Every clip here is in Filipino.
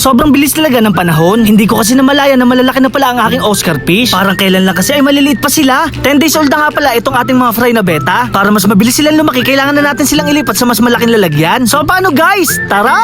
Sobrang bilis talaga ng panahon. Hindi ko kasi namalaya na malalaki na pala ang aking Oscar fish. Parang kailan lang kasi ay maliliit pa sila. 10 days old na nga pala itong ating mga fry na beta. Para mas mabilis silang lumaki, kailangan na natin silang ilipat sa mas malaking lalagyan. So paano guys? Tara!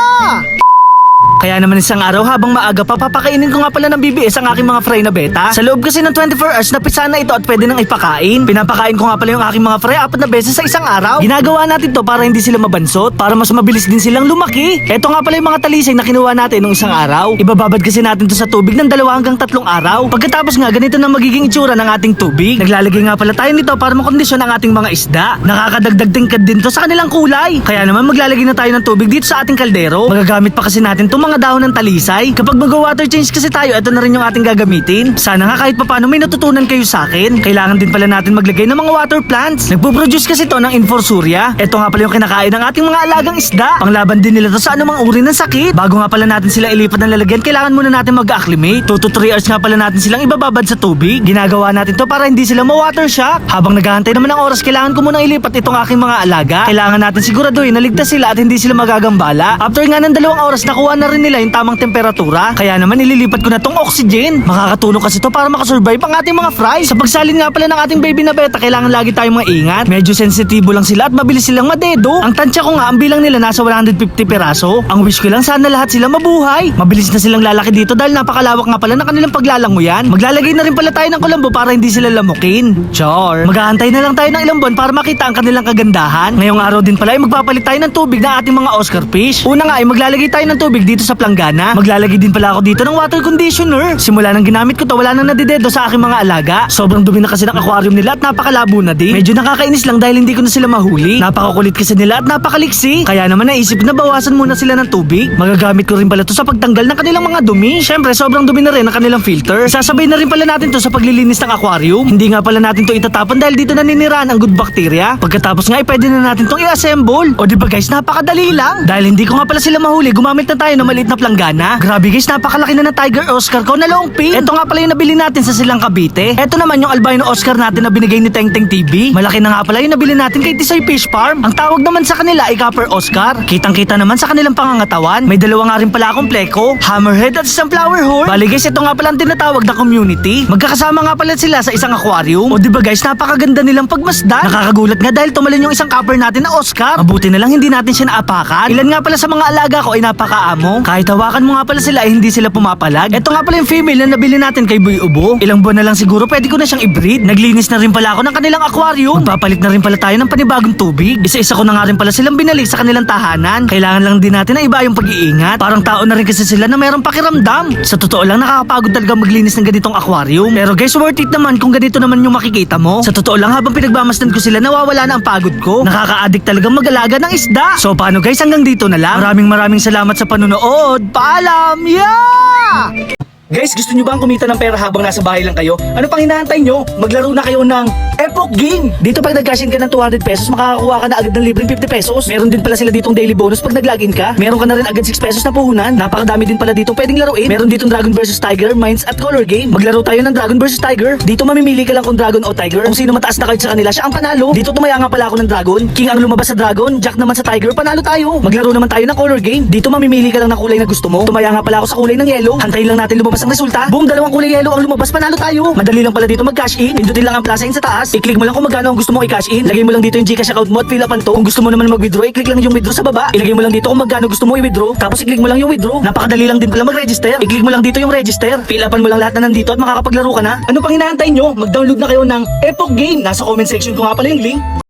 Kaya naman isang araw habang maaga papapakainin ko nga pala ng BBS ang aking mga fry na beta. Sa loob kasi ng 24 hours na pisa na ito at pwede nang ipakain. Pinapakain ko nga pala yung aking mga fry apat na beses sa isang araw. Ginagawa natin to para hindi sila mabansot, para mas mabilis din silang lumaki. Ito nga pala yung mga talisay na kinuha natin nung isang araw. Ibababad kasi natin to sa tubig ng dalawa hanggang tatlong araw. Pagkatapos nga ganito na magiging itsura ng ating tubig. Naglalagay nga pala tayo nito para makondisyon ang ating mga isda. Nakakadagdag tingkad din to sa kanilang kulay. Kaya naman maglalagay na tayo ng tubig dito sa ating kaldero. Magagamit pa kasi natin itong mga dahon ng talisay. Kapag mag-water change kasi tayo, ito na rin yung ating gagamitin. Sana nga kahit papano may natutunan kayo sa akin. Kailangan din pala natin maglagay ng mga water plants. Nagpo-produce kasi to ng Inforsuria. Ito nga pala yung kinakain ng ating mga alagang isda. Panglaban din nila to sa anumang uri ng sakit. Bago nga pala natin sila ilipat ng lalagyan, kailangan muna natin mag-acclimate. 2 to 3 hours nga pala natin silang ibababad sa tubig. Ginagawa natin to para hindi sila ma-water shock. Habang naghahantay naman ng oras, kailangan ko muna ilipat itong aking mga alaga. Kailangan natin siguraduhin na ligtas sila at hindi sila magagambala. After nga ng dalawang oras, nakuha na rin nila yung tamang temperatura. Kaya naman ililipat ko na tong oxygen. Makakatulong kasi to para makasurvive ang ating mga fry. Sa pagsalin nga pala ng ating baby na beta, kailangan lagi tayong mga ingat. Medyo sensitibo lang sila at mabilis silang madedo. Ang tansya ko nga, ang bilang nila nasa 150 peraso. Ang wish ko lang sana lahat sila mabuhay. Mabilis na silang lalaki dito dahil napakalawak nga pala ng kanilang paglalanguyan. Maglalagay na rin pala tayo ng kulambo para hindi sila lamukin. Char. Maghahantay na lang tayo ng ilang buwan para makita ang kanilang kagandahan. Ngayong araw din pala ay magpapalit tayo ng tubig ng ating mga Oscar fish. Una nga ay maglalagay tayo ng tubig dito sa planggana. Maglalagay din pala ako dito ng water conditioner. Simula nang ginamit ko to, wala nang nadidedo sa aking mga alaga. Sobrang dumi na kasi ng aquarium nila at napakalabo na din. Medyo nakakainis lang dahil hindi ko na sila mahuli. Napakakulit kasi nila at napakaliksi. Kaya naman naisip na bawasan muna sila ng tubig. Magagamit ko rin pala to sa pagtanggal ng kanilang mga dumi. Syempre, sobrang dumi na rin ang kanilang filter. Sasabay na rin pala natin to sa paglilinis ng aquarium. Hindi nga pala natin to itatapon dahil dito naninirahan ang good bacteria. Pagkatapos nga, ay pwede na natin tong i-assemble. O di ba guys, napakadali lang. Dahil hindi ko nga pala sila mahuli, gumamit na tayo ng maliit na planggana. Grabe guys, napakalaki na ng Tiger Oscar ko na long pin. Ito nga pala yung nabili natin sa Silang Cavite. Ito naman yung albino Oscar natin na binigay ni Teng Teng TV. Malaki na nga pala yung nabili natin kay Tisay Fish Farm. Ang tawag naman sa kanila ay Copper Oscar. Kitang-kita naman sa kanilang pangangatawan. May dalawa nga rin pala akong pleko, hammerhead at isang flower horn. Bali guys, ito nga pala ang tinatawag na community. Magkakasama nga pala sila sa isang aquarium. O di ba guys, napakaganda nilang pagmasdan. Nakakagulat nga dahil tumalon yung isang copper natin na Oscar. Mabuti na lang hindi natin siya naapakan. Ilan nga pala sa mga alaga ko ay napakaamo. Kahit hawakan mo nga pala sila ay hindi sila pumapalag. Ito nga pala yung female na nabili natin kay Boy Ubo. Ilang buwan na lang siguro pwede ko na siyang i-breed. Naglinis na rin pala ako ng kanilang aquarium. Magpapalit na rin pala tayo ng panibagong tubig. Isa-isa ko na nga rin pala silang binalik sa kanilang tahanan. Kailangan lang din natin na iba yung pag-iingat. Parang tao na rin kasi sila na merong pakiramdam. Sa totoo lang nakakapagod talaga maglinis ng ganitong aquarium. Pero guys, worth it naman kung ganito naman yung makikita mo. Sa totoo lang habang pinagmamasdan ko sila nawawala na ang pagod ko. Nakaka-addict talagang mag-alaga ng isda. So paano guys, hanggang dito na lang. Maraming maraming salamat sa panunood. Paalam! Yeah! Guys, gusto nyo bang kumita ng pera habang nasa bahay lang kayo? Ano pang hinahantay nyo? Maglaro na kayo ng Epoch Game! Dito pag nag-cash in ka ng 200 pesos, makakakuha ka na agad ng libreng 50 pesos. Meron din pala sila ditong daily bonus pag nag-login ka. Meron ka na rin agad 6 pesos na puhunan. Napakadami din pala ditong pwedeng laruin. Meron ditong Dragon vs Tiger, Mines at Color Game. Maglaro tayo ng Dragon vs Tiger. Dito mamimili ka lang kung Dragon o Tiger. Kung sino mataas na card sa kanila, siya ang panalo. Dito tumaya nga pala ako ng Dragon. King ang lumabas sa Dragon, Jack naman sa Tiger, panalo tayo. Maglaro naman tayo ng Color Game. Dito mamimili ka lang ng kulay na gusto mo. Tumaya nga pala ako sa kulay ng yellow. Hantayin lang natin lumabas ang resulta. Boom, dalawang kulay yellow ang lumabas, panalo tayo. Madali lang pala dito mag-cash in. Pindutin lang ang plaza in sa taas. I-click mo lang kung magkano ang gusto mong i-cash in. Lagay mo lang dito yung Gcash account mo at fill upan to. Kung gusto mo naman mag-withdraw, i-click lang yung withdraw sa baba. Ilagay mo lang dito kung magkano gusto mo i-withdraw. Tapos i-click mo lang yung withdraw. Napakadali lang din pala mag-register. I-click mo lang dito yung register. Fill upan mo lang lahat na nandito at makakapaglaro ka na. Ano pang hinahantay nyo? Mag-download na kayo ng Epoch Game. Nasa comment section ko nga pala yung link.